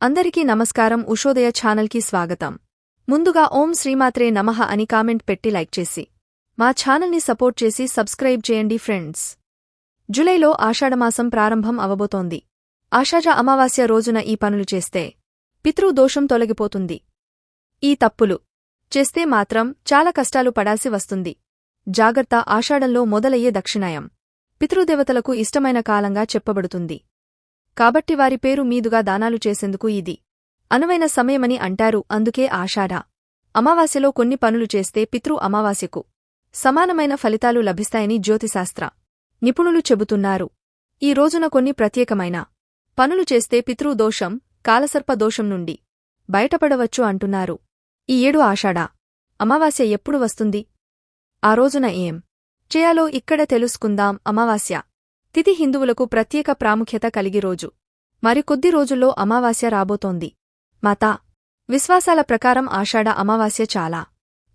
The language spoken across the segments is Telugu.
అందరికీ నమస్కారం. ఉషోదయ ఛానల్కి స్వాగతం. ముందుగా ఓం శ్రీమాత్రే నమః అని కామెంట్ పెట్టి లైక్ చేసి మా ఛానల్ని సపోర్ట్ చేసి సబ్స్క్రైబ్ చేయండి ఫ్రెండ్స్. జులైలో ఆషాఢమాసం ప్రారంభం అవబోతోంది. ఆషాఢ అమావాస్య రోజున ఈ పనులు చేస్తే పితృదోషం తొలగిపోతుంది. ఈ తప్పులు చేస్తే మాత్రం చాలా కష్టాలు పడాల్సి వస్తుంది. జాగ్రత్త ఆషాఢంలో మొదలయ్యే దక్షిణాయం. పితృదేవతలకు ఇష్టమైన కాలంగా చెప్పబడుతుంది. కాబట్టి వారి పేరు మీదుగా దానాలు చేసేందుకు ఇది అనువైన సమయమని అంటారు అందుకే ఆషాఢ. అమావాస్యలో కొన్ని పనులు చేస్తే పితృ అమావాస్యకు సమానమైన ఫలితాలు లభిస్తాయని జ్యోతిశాస్త్ర నిపుణులు చెబుతున్నారు. ఈ రోజున కొన్ని ప్రత్యేకమైన పనులు చేస్తే పితృదోషం కాలసర్పదోషం నుండి బయటపడవచ్చు అంటున్నారు. ఈ ఏడు ఆషాఢ. అమావాస్య ఎప్పుడు వస్తుంది? ఆ రోజున ఏం చేయాలో ఇక్కడ తెలుసుకుందాం. అమావాస్య. తిథి హిందువులకు ప్రత్యేక ప్రాముఖ్యత కలిగి రోజు. మరికొద్ది రోజుల్లో అమావాస్య రాబోతోంది. మాతా విశ్వాసాల ప్రకారం ఆషాఢ అమావాస్య చాలా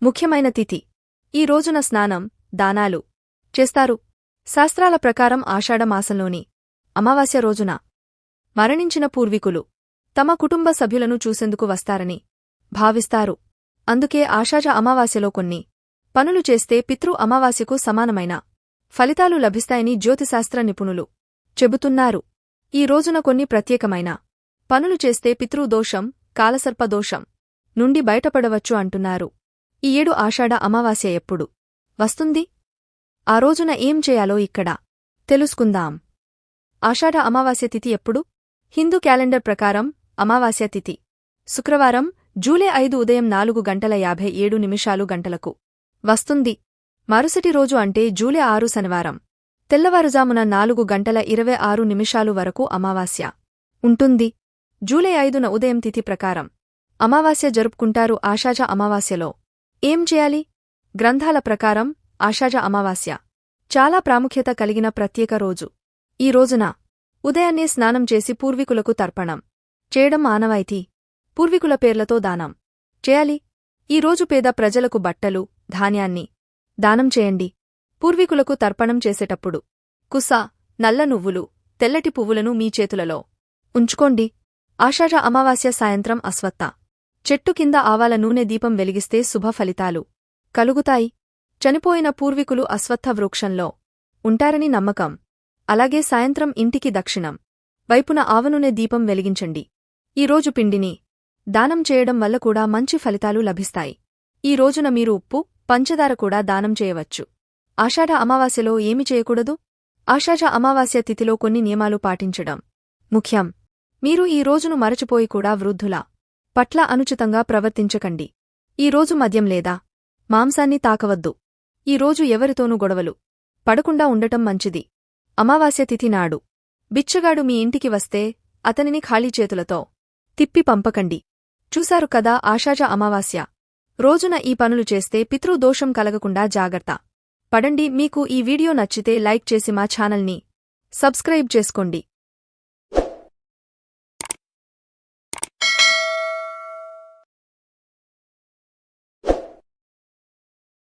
ముఖ్యమైన తిథి. ఈ రోజున స్నానం దానాలు చేస్తారు. శాస్త్రాల ప్రకారం ఆషాఢ మాసంలోని అమావాస్య రోజున మరణించిన పూర్వీకులు తమ కుటుంబ సభ్యులను చూసేందుకు వస్తారని భావిస్తారు. అందుకే ఆషాఢ అమావాస్యలో కొన్ని పనులు చేస్తే పితృ అమావాస్యకు సమానమైన ఫలితాలు లభిస్తాయని జ్యోతిశాస్త్ర నిపుణులు చెబుతున్నారు. ఈ రోజున కొన్ని ప్రత్యేకమైన పనులు చేస్తే పితృదోషం కాలసర్పదోషం నుండి బయటపడవచ్చు అంటున్నారు. ఈ ఏడు ఆషాఢ అమావాస్య ఎప్పుడు వస్తుంది? ఆ రోజున ఏం చేయాలో ఇక్కడ తెలుసుకుందాం. ఆషాఢ అమావాస్య తిథి ఎప్పుడు? హిందూ క్యాలెండర్ ప్రకారం అమావాస్య తిథి. శుక్రవారం జూలై ఐదు ఉదయం నాలుగు గంటల యాభై ఏడు నిమిషాలు గంటలకు వస్తుంది. మరుసటి రోజు అంటే జూలై ఆరు శనివారం. తెల్లవారుజామున నాలుగు గంటల ఇరవై ఆరు నిమిషాలు వరకు అమావాస్య. ఉంటుంది. జూలై ఐదున ఉదయం తిథి ప్రకారం. అమావాస్య జరుపుకుంటారు ఆషాజ అమావాస్యలో. ఏం చేయాలి? గ్రంథాల ప్రకారం ఆషాజ అమావాస్య. చాలా ప్రాముఖ్యత కలిగిన ప్రత్యేక రోజు. ఈ రోజున ఉదయాన్నే స్నానం చేసి పూర్వీకులకు తర్పణం. చేయడం ఆనవాయితీ పూర్వీకుల పేర్లతో దానం. చేయాలి. ఈ రోజు పేద ప్రజలకు బట్టలు ధాన్యాన్ని దానం చేయండి. పూర్వీకులకు తర్పణం చేసేటప్పుడు. కుస నల్ల నువ్వులు తెల్లటి పువ్వులను మీ చేతులలో. ఉంచుకోండి. ఆషాఢ అమావాస్య సాయంత్రం అస్వత్త చెట్టు కింద ఆవాల నూనె దీపం వెలిగిస్తే శుభ ఫలితాలు. కలుగుతాయి. చనిపోయిన పూర్వీకులు అశ్వత్థ వృక్షంలో. ఉంటారని నమ్మకం. అలాగే సాయంత్రం ఇంటికి దక్షిణం. వైపున ఆవనూనె దీపం వెలిగించండి. ఈరోజు పిండిని. దానం చేయడం వల్ల కూడా మంచి ఫలితాలు లభిస్తాయి. ఈ రోజున మీరు ఉప్పు పంచదార కూడా దానం చేయవచ్చు. ఆషాఢ అమావాస్యలో ఏమి చేయకూడదు? ఆషాఢ అమావాస్య తిథిలో కొన్ని నియమాలు పాటించడం ముఖ్యం. మీరు ఈ రోజును మరచిపోయి కూడా వృద్ధుల పట్ల అనుచితంగా ప్రవర్తించకండి. ఈ రోజు మద్యం లేదా మాంసాన్ని తాకవద్దు. ఈ రోజు ఎవరితోనూ గొడవలు పడకుండా ఉండటం మంచిది. అమావాస్య తిథి నాడు బిచ్చగాడు మీ ఇంటికి వస్తే అతనిని ఖాళీ చేతులతో తిప్పి పంపకండి. చూశారు కదా ఆషాఢ అమావాస్య రోజున ఈ పనులు చేస్తే పితృదోషం కలగకుండా జాగ్రత్త. పడండి మీకు ఈ వీడియో నచ్చితే లైక్ చేసి మా ఛానల్ని సబ్స్క్రైబ్ చేసుకోండి.